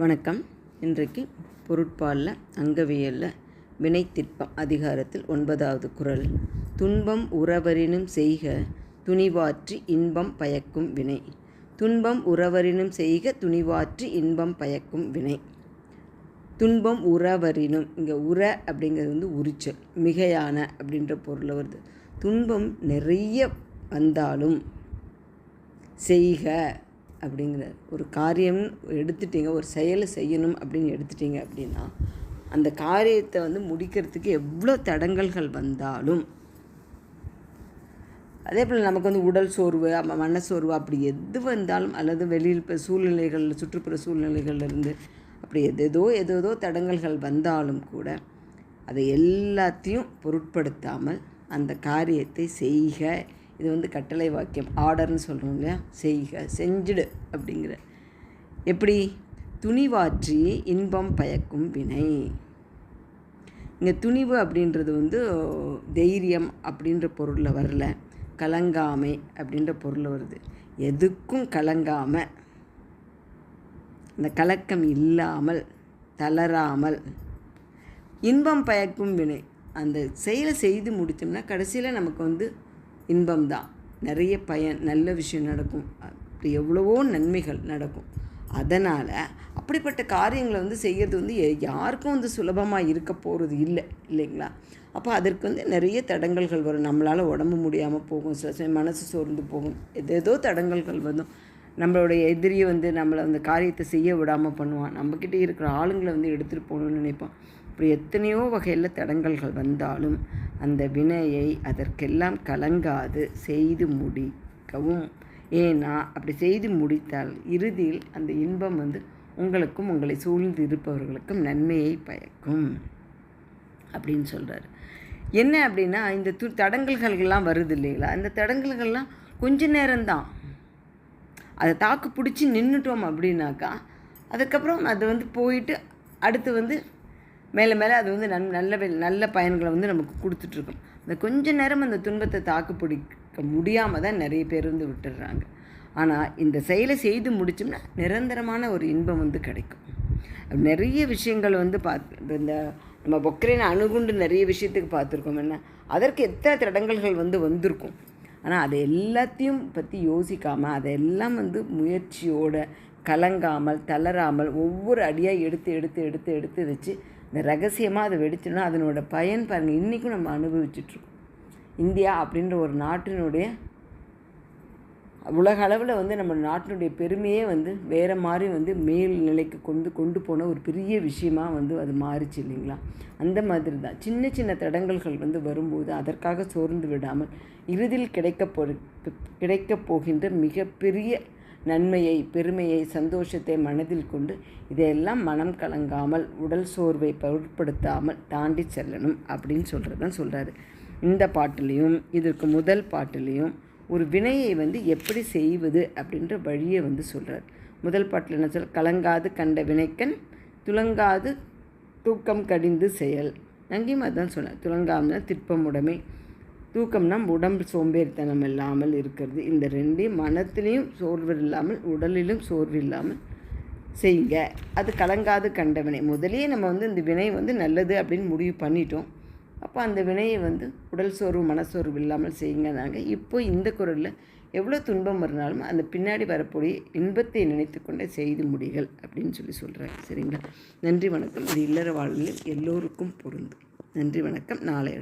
வணக்கம். இன்றைக்கு பொருட்பாலில் அங்கவியலில் வினைத்திற்பம் அதிகாரத்தில் ஒன்பதாவது குரல். துன்பம் உறவரினும் செய்க துணிவாற்றி இன்பம் பயக்கும் வினை. துன்பம் உறவரினும் செய்க துணிவாற்றி இன்பம் பயக்கும் வினை. துன்பம் உறவரினும் இங்கே உற அப்படிங்கிறது வந்து உரிச்சல் மிகையான அப்படின்ற பொருளில் வருது. துன்பம் நிறைய வந்தாலும் செய்க அப்படிங்கிற ஒரு காரியம் எடுத்துட்டீங்க ஒரு செயலை செய்யணும் அப்படின்னு எடுத்துட்டீங்க அப்படின்னா அந்த காரியத்தை வந்து முடிக்கிறதுக்கு எவ்வளோ தடங்கல்கள் வந்தாலும் அதே போல் நமக்கு வந்து உடல் சோர்வு மனசோர்வு அப்படி எது வந்தாலும் அல்லது வெளியில் இப்போ சூழ்நிலைகள் சுற்றுப்புற சூழ்நிலைகள்லேருந்து அப்படி எதேதோ எதேதோ தடங்கல்கள் வந்தாலும் கூட அதை எல்லாத்தையும் பொருட்படுத்தாமல் அந்த காரியத்தை செய்க இது வந்து கட்டளை வாக்கியம் ஆர்டர்னு சொல்கிறோம் இல்லையா? செய்க செஞ்சிடு அப்படிங்கிற. எப்படி? துணிவாற்றி இன்பம் பயக்கும் வினை. இங்கே துணிவு அப்படின்றது வந்து தைரியம் அப்படின்ற பொருளில் வரல. கலங்காமை அப்படின்ற பொருளில் வருது. எதுக்கும் கலங்காமல் அந்த கலக்கம் இல்லாமல் தளராமல். இன்பம் பயக்கும் வினை. அந்த செயலை செய்து முடித்தோம்னா கடைசியில் நமக்கு வந்து இன்பம் தான் நிறைய பயன் நல்ல விஷயம் நடக்கும். அப்படி எவ்வளவோ நன்மைகள் நடக்கும். அதனால் அப்படிப்பட்ட காரியங்களை வந்து செய்கிறது வந்து யாருக்கும் வந்து சுலபமாக இருக்க போகிறது இல்லை இல்லைங்களா? அப்போ அதற்கு வந்து நிறைய தடங்கல்கள் வரும். நம்மளால் உடம்பு முடியாமல் போகும். சில சமயம் மனசு சோர்ந்து போகும். எதேதோ தடங்கல்கள் வரும். நம்மளுடைய எதிரியை வந்து நம்மளை அந்த காரியத்தை செய்ய விடாமல் பண்ணுவான். நம்மக்கிட்ட இருக்கிற ஆளுங்களை வந்து எடுத்துகிட்டு போகணுன்னு நினைப்பான். இப்படி எத்தனையோ வகையில் தடங்கல்கள் வந்தாலும் அந்த வினையை அதற்கெல்லாம் கலங்காது செய்து முடிக்கவும். ஏன்னா அப்படி செய்து முடித்தால் இறுதியில் அந்த இன்பம் வந்து உங்களுக்கும் உங்களை சூழ்ந்து இருப்பவர்களுக்கும் நன்மையை பயக்கும் அப்படின்னு சொல்கிறார் என்ன அப்படின்னா இந்த து தடங்கல்கள்லாம் வருது இல்லைங்களா? அந்த தடங்கல்கள்லாம் கொஞ்ச நேரம்தான். அதை தாக்கு பிடிச்சி நின்றுட்டோம் அப்படின்னாக்கா அதுக்கப்புறம் அது வந்து போயிட்டு அடுத்து வந்து மேலே மேலே அது வந்து நன் நல்ல நல்ல பயன்களை வந்து நமக்கு கொடுத்துட்ருக்கும். அந்த கொஞ்ச நேரம் அந்த துன்பத்தை தாக்கு பிடிக்க முடியாமல் தான் நிறைய பேர் வந்து விட்டுடுறாங்க. ஆனால் இந்த செயலை செய்து முடிச்சோம்னா நிரந்தரமான ஒரு இன்பம் வந்து கிடைக்கும். நிறைய விஷயங்கள் வந்து பார்த்து இந்த நம்ம பொக்ரைனை அணுகுண்டு நிறைய விஷயத்துக்கு பார்த்துருக்கோம். என்ன? அதற்கு எத்தனை தடங்கல்கள் வந்து வந்திருக்கும்? ஆனால் அதை எல்லாத்தையும் பற்றி யோசிக்காமல் அதையெல்லாம் வந்து முயற்சியோட கலங்காமல் தளராமல் ஒவ்வொரு அடியாக எடுத்து எடுத்து எடுத்து எடுத்து வச்சு இந்த ரகசியமாக அதை வெடிச்சோன்னா அதனோட பயன் பாருங்கள் இன்றைக்கும் நம்ம அனுபவிச்சுட்ருக்கோம் இந்தியா அப்படின்ற ஒரு நாட்டினுடைய உலக அளவில் வந்து நம்ம நாட்டினுடைய பெருமையே வந்து வேறு மாதிரி வந்து மேல் நிலைக்கு கொண்டு கொண்டு போன ஒரு பெரிய விஷயமாக வந்து அது மாறிச்சு இல்லைங்களா? அந்த மாதிரி தான். சின்ன சின்ன தடங்கல்கள் வந்து வரும்போது அதற்காக சோர்ந்து விடாமல் இறுதியில் கிடைக்க போ கிடைக்கப் போகின்ற மிகப்பெரிய நன்மையை பெருமையை சந்தோஷத்தை மனதில் கொண்டு இதையெல்லாம் மனம் கலங்காமல் உடல் சோர்வை பொருட்படுத்தாமல் தாண்டி செல்லணும் அப்படின்னு சொல்கிறதான் சொல்கிறாரு இந்த பாட்டுலேயும் இதற்கு முதல் பாட்டுலேயும் ஒரு வினையை வந்து எப்படி செய்வது அப்படின்ற வழியை வந்து சொல்கிறார் முதல் பாட்டில் என்ன சொல் கலங்காது கண்ட வினைக்கன் துலங்காது தூக்கம் கடிந்து செயல். அங்கேயும் அதுதான் சொன்னார். துலங்காமல் திற்பமுடைமை தூக்கம்னா உடம்பு சோம்பேறித்தனம் இல்லாமல் இருக்கிறது. இந்த ரெண்டையும் மனத்திலையும் சோர்வு இல்லாமல் உடலிலும் சோர்வு இல்லாமல் செய்யுங்க. அது கலங்காது கண்டவினை முதலே நம்ம வந்து இந்த வினை வந்து நல்லது அப்படின்னு முடிவு பண்ணிட்டோம். அப்போ அந்த வினையை வந்து உடல் சோர்வு மனசோர்வு இல்லாமல் செய்யுங்க நாங்கள் இப்போ இந்த குரலில் எவ்வளோ துன்பம் வரனாலும் அந்த பின்னாடி வரக்கூடிய இன்பத்தை நினைத்து கொண்டே செய்து முடிகள் அப்படின்னு சொல்லி சொல்கிறாங்க சரிங்களா? நன்றி வணக்கம். இது இல்லற வாழ்வில் எல்லோருக்கும் பொருந்தும். நன்றி வணக்கம். நாளை